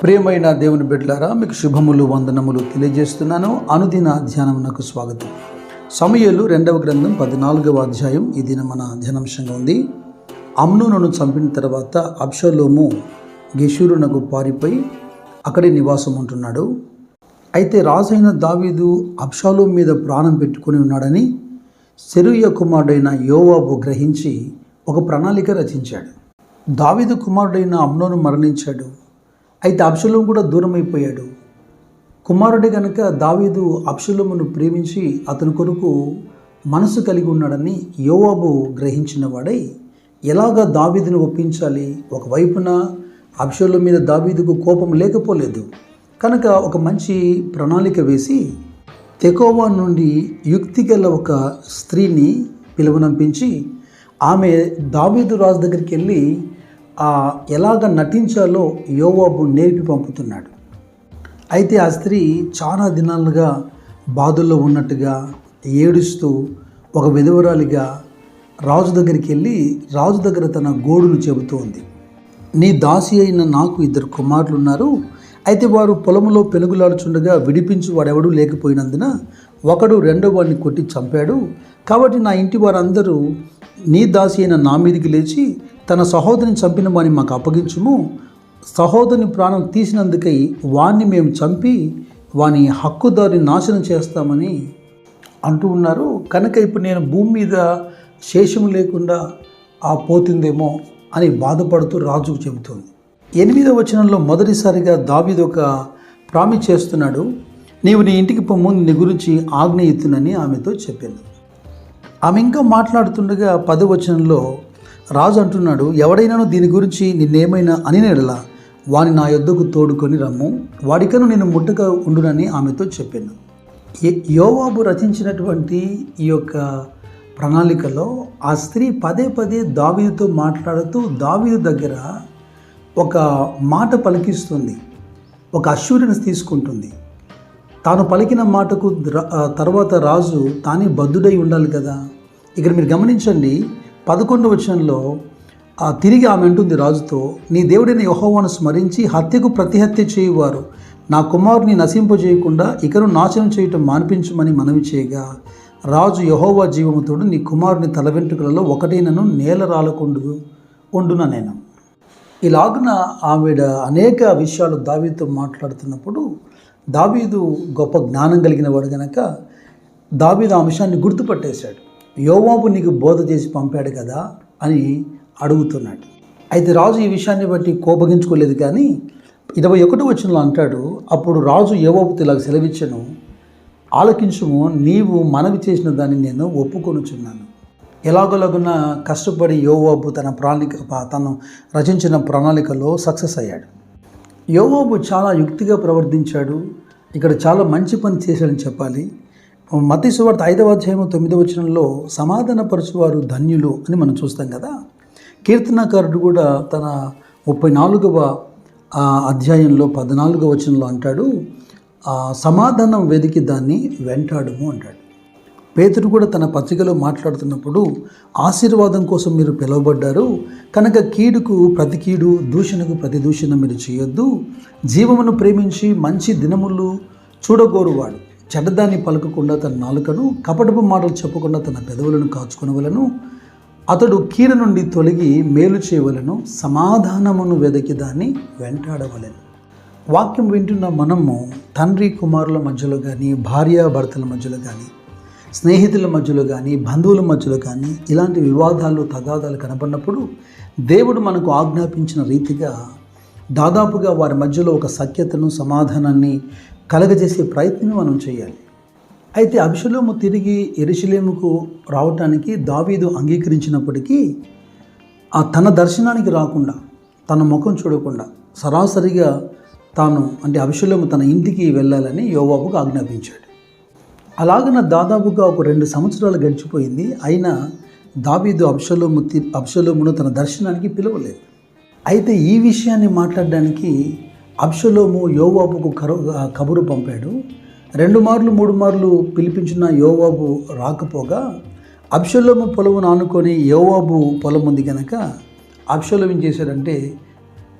ప్రియమైన దేవుని బిడ్డలారా మీకు శుభములు వందనములు తెలియజేస్తున్నాను. అనుదిన ధ్యానమునకు స్వాగతం. సమయలు రెండవ గ్రంథం పద్నాలుగవ అధ్యాయం. ఈ దిన మన ధ్యానాంశంగా ఉంది. అమ్నోను చంపిన తర్వాత అబ్షలోము గెషూరునకు పారిపోయి అక్కడే నివాసం ఉంటున్నాడు అయితే రాజైన దావీదు అబ్షాలోం మీద ప్రాణం పెట్టుకుని ఉన్నాడని సెరుయ కుమారుడైన యోవాబు గ్రహించి ఒక ప్రణాళిక రచించాడు. దావీదు కుమారుడైన అమ్నోను మరణించాడు. అయితే అబ్షలోం కూడా దూరం అయిపోయాడు కుమారుడి గనుక దావీదు అబ్షలోమును ప్రేమించి అతని కొరకు మనసు కలిగి ఉన్నాడని యోవాబు గ్రహించిన వాడై ఎలాగ దావీదును ఒప్పించాలి? ఒకవైపున అబ్షలోం మీద దావీదుకు కోపం లేకపోలేదు. కనుక ఒక మంచి ప్రణాళిక వేసి తెకోవా నుండి యుక్తి గల ఒక స్త్రీని పిలువనంపించి ఆమె దావీదు రాజు దగ్గరికి వెళ్ళి ఎలాగ నటించాలో యోవాబు నేర్పి పంపుతున్నాడు. అయితే ఆ స్త్రీ చాలా దినాలుగా బాధల్లో ఉన్నట్టుగా ఏడుస్తూ ఒక విధవరాలిగా రాజు దగ్గరికి వెళ్ళి రాజు దగ్గర తన గోడును చెబుతూ ఉంది. నీ దాసి అయిన నాకు ఇద్దరు కుమారులు ఉన్నారు అయితే వారు పొలంలో పెనుగులాడుచుండగా విడిపించి వాడెవడూ లేకపోయినందున ఒకడు రెండో వాడిని కొట్టి చంపాడు. కాబట్టి నా ఇంటి వారందరూ నీ దాసి అయిన నా మీదికి లేచి తన సహోదరిని చంపిన వాడిని మాకు అప్పగించుము. సహోదరుని ప్రాణం తీసినందుకై వాణ్ణి మేము చంపి వాని హక్కుదారిని నాశనం చేస్తామని అంటూ ఉన్నారు. కనుక ఇప్పుడు నేను భూమి మీద శేషము లేకుండా ఆ పోతుందేమో అని బాధపడుతూ రాజుకు చెబుతుంది. ఎనిమిదవ వచనంలో మొదటిసారిగా దావీద్ ఒక ప్రామిస్ చేస్తున్నాడు. నీవు నీ ఇంటికి పొమ్ము నీ గురించి ఆజ్ఞ ఆమెతో చెప్పింది ఆమె ఇంకా మాట్లాడుతుండగా పదవచనంలో రాజు అంటున్నాడు ఎవడైనాను దీని గురించి నిన్నేమైనా అని నెడలా వాని నా యొద్దకు తోడుకొని రమ్ము. వాడికను నేను ముట్టగా ఉండునని ఆమెతో చెప్పాను. యోవాబు రచించినటువంటి ఈ యొక్క ప్రణాళికలో ఆ స్త్రీ పదే పదే దావీదుతో మాట్లాడుతూ దావీదు దగ్గర ఒక మాట పలికిస్తుంది ఒక అష్యూరెన్స్ తీసుకుంటుంది. తాను పలికిన మాటకు తర్వాత రాజు తానే బద్ధుడై ఉండాలి కదా. ఇక్కడ మీరు గమనించండి పదకొండు వచనంలో ఆ తిరిగి ఆమె అంటుంది రాజుతో నీ దేవుడైన యహోవాను స్మరించి హత్యకు ప్రతిహత్య చేయువారు. నా కుమారుని నశింపజేయకుండా ఇకను నాశనం చేయటం మాన్పించమని మనవి చేయగా రాజు యహోవా జీవముతోడు నీ కుమారుని తల వెంట్రుకలలో ఒకటైనను నేల రాలకుండు ఉండున నేను. ఇలాగున ఆవిడ అనేక విషయాలు దావీతో మాట్లాడుతున్నప్పుడు దావీదు గొప్ప జ్ఞానం కలిగిన వాడు గనక దావీదు ఆ అంశాన్ని గుర్తుపట్టేశాడు. యోవాబు నీకు బోధ చేసి పంపాడు కదా అని అడుగుతున్నాడు. అయితే రాజు ఈ విషయాన్ని బట్టి కోపగించుకోలేదు కానీ ఇరవై ఒకటి వచ్చినలో అంటాడు అప్పుడు రాజు యోవాబుతో ఇలాగ సెలవిచ్చను ఆలకించుము నీవు మనవి చేసిన దాన్ని నేను ఒప్పుకొనుచున్నాను. ఎలాగోలాగున కష్టపడి యోవాబు తన ప్రణాళిక తను రచించిన ప్రణాళికలో సక్సెస్ అయ్యాడు. యోవాబు చాలా యుక్తిగా ప్రవర్తించాడు ఇక్కడ చాలా మంచి పని చేశాడని చెప్పాలి. మతి సువార్త ఐదవ అధ్యాయం తొమ్మిదవ వచనంలో సమాధానపరచువారు ధన్యులు అని మనం చూస్తాం కదా. కీర్తనాకారుడు కూడా తన ముప్పై నాలుగవ అధ్యాయంలో పద్నాలుగవ వచనంలో అంటాడు సమాధానం వెదికి దాన్ని వెంటాడుము అంటాడు. పేతుడు కూడా తన పత్రికలో మాట్లాడుతున్నప్పుడు ఆశీర్వాదం కోసం మీరు పిలువబడ్డారు కనుక కీడుకు ప్రతి కీడు దూషణకు ప్రతి దూషణ మీరు చేయొద్దు. జీవమును ప్రేమించి మంచి దినములు చూడగోరువాడు. చెడ్డదాన్ని పలుకకుండా తన నాలుకను కపటపు మాటలు చెప్పకుండా తన పెదవులను కాచుకునవలను అతడు కీర నుండి తొలగి మేలు చేయవలను సమాధానమును వెదకి దాన్ని వెంటాడవలను. వాక్యం వింటున్న మనము తండ్రి కుమారుల మధ్యలో కానీ భార్యాభర్తల మధ్యలో కానీ స్నేహితుల మధ్యలో కానీ బంధువుల మధ్యలో కానీ ఇలాంటి వివాదాలు తగాదాలు కనపడినప్పుడు దేవుడు మనకు ఆజ్ఞాపించిన రీతిగా దాదాపుగా వారి మధ్యలో ఒక సఖ్యతను సమాధానాన్ని కలగజేసే ప్రయత్నం మనం చేయాలి. అయితే అభిషలోము తిరిగి ఎరుషలేముకు రావటానికి దావీదు అంగీకరించినప్పటికీ ఆ తన దర్శనానికి రాకుండా తన ముఖం చూడకుండా సరాసరిగా తాను అంటే అభిషలోము తన ఇంటికి వెళ్ళాలని యోవాబుకు ఆజ్ఞాపించాడు. అలాగన దాదాపుగా ఒక రెండు సంవత్సరాలు గడిచిపోయింది. అయినా దావీదు అభిషలోము అభిషలోమును తన దర్శనానికి పిలవలేదు. అయితే ఈ విషయాన్ని మాట్లాడడానికి అబ్షలోము యోవాబుకు కరు కబురు పంపాడు. రెండు మార్లు మూడు మార్లు పిలిపించిన యోవాబు రాకపోగా అబ్షలోము పొలమును ఆనుకొని యోవాబు పొలం ఉంది కనుక అబ్షలోం ఏం చేశాడంటే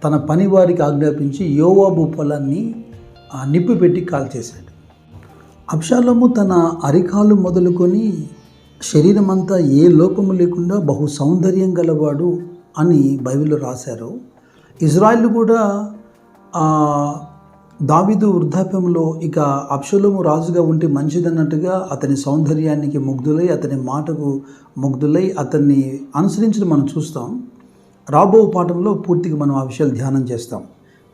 తన పనివారికి ఆజ్ఞాపించి యోవాబు పొలాన్ని నిప్పు పెట్టి కాల్చేశాడు. అబ్షాలోము తన అరికాలు మొదలుకొని శరీరం అంతా ఏ లోపము లేకుండా బహు సౌందర్యం గలవాడు అని బైబిల్లో రాశారు. ఇజ్రాయిల్ కూడా దావిదు వృద్ధాప్యంలో ఇక అప్షలము రాజుగా ఉంటే మంచిదన్నట్టుగా అతని సౌందర్యానికి ముగ్ధులై అతని మాటకు ముగ్ధులై అతన్ని అనుసరించడం మనం చూస్తాం. రాబో పాఠంలో పూర్తిగా మనం ఆ విషయాలు ధ్యానం చేస్తాం.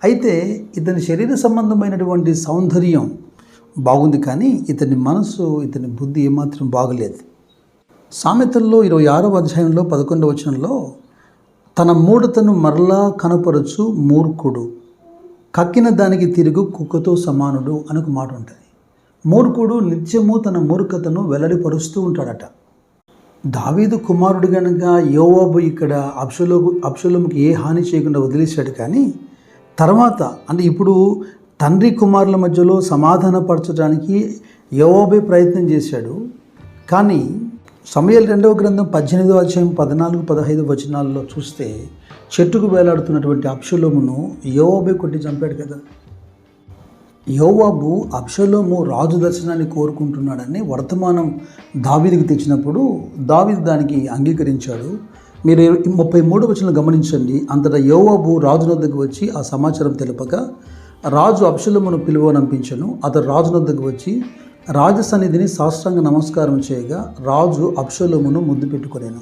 అయితే ఇతని శరీర సంబంధమైనటువంటి సౌందర్యం బాగుంది కానీ ఇతని మనసు ఇతని బుద్ధి ఏమాత్రం బాగలేదు. సామెతల్లో ఇరవై ఆరవ అధ్యాయంలో పదకొండవ వచనంలో తన మూఢతను మరలా కనపరచు మూర్ఖుడు. కక్కిన దానికి తిరుగు కుక్కతో సమానుడు అని ఒక మాట ఉంటుంది. మూర్ఖుడు నిత్యము తన మూర్ఖతను వెల్లడిపరుస్తూ ఉంటాడట. దావీదు కుమారుడు గనక యోవాబు ఇక్కడ అప్షలో అప్షలోముకి ఏ హాని చేయకుండా వదిలేశాడు కానీ తర్వాత అంటే ఇప్పుడు తండ్రి కుమారుల మధ్యలో సమాధానపరచడానికి యోవాబే ప్రయత్నం చేశాడు. కానీ సమయాలు రెండవ గ్రంథం పద్దెనిమిదవ అధ్యాయం పద్నాలుగు పదహైదు వచనాల్లో చూస్తే చెట్టుకు వేలాడుతున్నటువంటి అప్షలోమును యోవాబే కొట్టి చంపాడు కదా. యోవాబు అప్షలోము రాజు దర్శనాన్ని కోరుకుంటున్నాడని వర్తమానం దావీదికి తెచ్చినప్పుడు దావీది దానికి అంగీకరించాడు. మీరు ముప్పై మూడు వచనం గమనించండి. అంతటా యోవాబు రాజు వద్దకు వచ్చి ఆ సమాచారం తెలుపక రాజు అప్షలమును పిలువనంపించను అతడు రాజు వద్దకు వచ్చి రాజ సన్నిధిని సాష్టాంగ నమస్కారం చేయగా రాజు అప్షలోమును ముద్దు పెట్టుకునేను.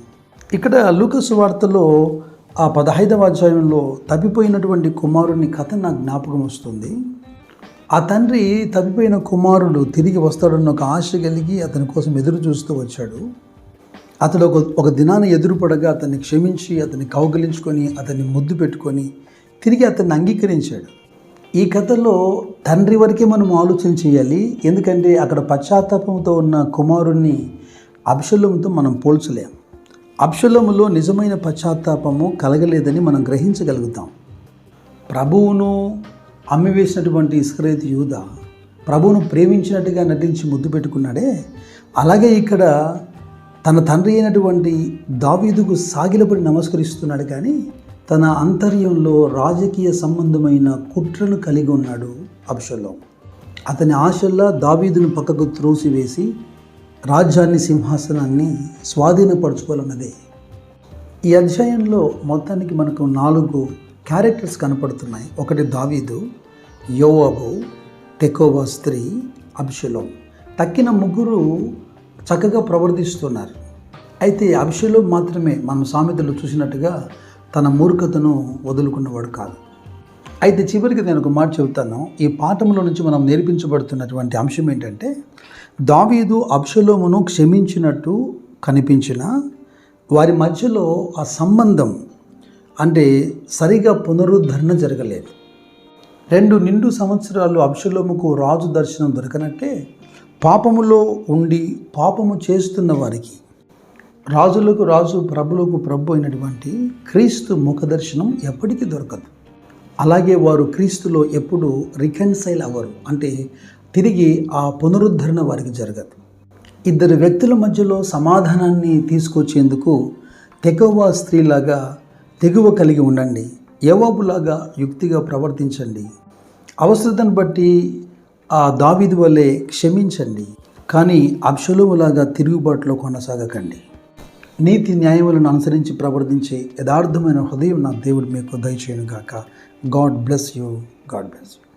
ఇక్కడ లూకసు వార్తలో ఆ పదహైదవ అధ్యాయంలో తప్పిపోయినటువంటి కుమారుని కథ నాకు జ్ఞాపకం వస్తుంది. ఆ తండ్రి తప్పిపోయిన కుమారుడు తిరిగి వస్తాడన్న ఒక ఆశ కలిగి అతని కోసం ఎదురు చూస్తూ వచ్చాడు. అతడు ఒక ఒక దినాన్ని ఎదురుపడగా అతన్ని క్షమించి అతన్ని కౌగిలించుకొని అతన్ని ముద్దు పెట్టుకొని తిరిగి అతన్ని అంగీకరించాడు. ఈ కథలో తండ్రి వరకే మనం ఆలోచన చేయాలి. ఎందుకంటే అక్కడ పశ్చాత్తాపంతో ఉన్న కుమారుణ్ణి అభిషలంతో మనం పోల్చలేం. అభిషలములో నిజమైన పశ్చాత్తాపము కలగలేదని మనం గ్రహించగలుగుతాం. ప్రభువును అమ్మివేసినటువంటి ఇస్క్రేత్ యూద ప్రభువును ప్రేమించినట్టుగా నటించి ముద్దు పెట్టుకున్నాడే. అలాగే ఇక్కడ తన తండ్రి అయినటువంటి దావీదుకు సాగిలపడి నమస్కరిస్తున్నాడు కానీ తన అంతర్యంలో రాజకీయ సంబంధమైన కుట్రను కలిగి ఉన్నాడు అబ్షలోం. అతని ఆశల్లా దావీదును పక్కకు త్రోసివేసి రాజ్యాన్ని సింహాసనాన్ని స్వాధీనపరచుకోవాలన్నదే. ఈ అధ్యాయంలో మొత్తానికి మనకు నాలుగు క్యారెక్టర్స్ కనపడుతున్నాయి. ఒకటి దావీదు యోవాబు టెకోవా స్త్రీ అభిషలోం తక్కిన ముగ్గురు చక్కగా ప్రవర్తిస్తున్నారు. అయితే అభిషలోం మాత్రమే మనం సామెతలు చూసినట్టుగా తన మూర్ఖతను వదులుకున్నవాడు కాదు. అయితే చివరికి నేను ఒక మాట చెబుతాను. ఈ పాఠంలో నుంచి మనం నేర్పించబడుతున్నటువంటి అంశం ఏంటంటే దావీదు అబ్షలోమును క్షమించినట్టు కనిపించిన వారి మధ్యలో ఆ సంబంధం అంటే సరిగా పునరుద్ధరణ జరగలేదు. రెండు నిండు సంవత్సరాలు అబ్షలోముకు రాజు దర్శనం దొరకనట్టే పాపములో ఉండి పాపము చేస్తున్న వారికి రాజులకు రాజు ప్రభులకు ప్రభు అయినటువంటి క్రీస్తు ముఖదర్శనం ఎప్పటికీ దొరకదు. అలాగే వారు క్రీస్తులో ఎప్పుడు రికన్సైల్ అవ్వరు. అంటే తిరిగి ఆ పునరుద్ధరణ వారికి జరగదు. ఇద్దరు వ్యక్తుల మధ్యలో సమాధానాన్ని తీసుకొచ్చేందుకు తెగువ స్త్రీలాగా తెగువ కలిగి ఉండండి. యవాబులాగా యుక్తిగా ప్రవర్తించండి. అవసరతను బట్టి ఆ దావిది వలె క్షమించండి. కానీ అబ్షలోములాగా తిరుగుబాటులో కొనసాగకండి. నీతి న్యాయములను అనుసరించి ప్రవర్తించే యథార్థమైన హృదయం నా దేవుడు మీకు దయచేయను గాక God bless you. God bless you.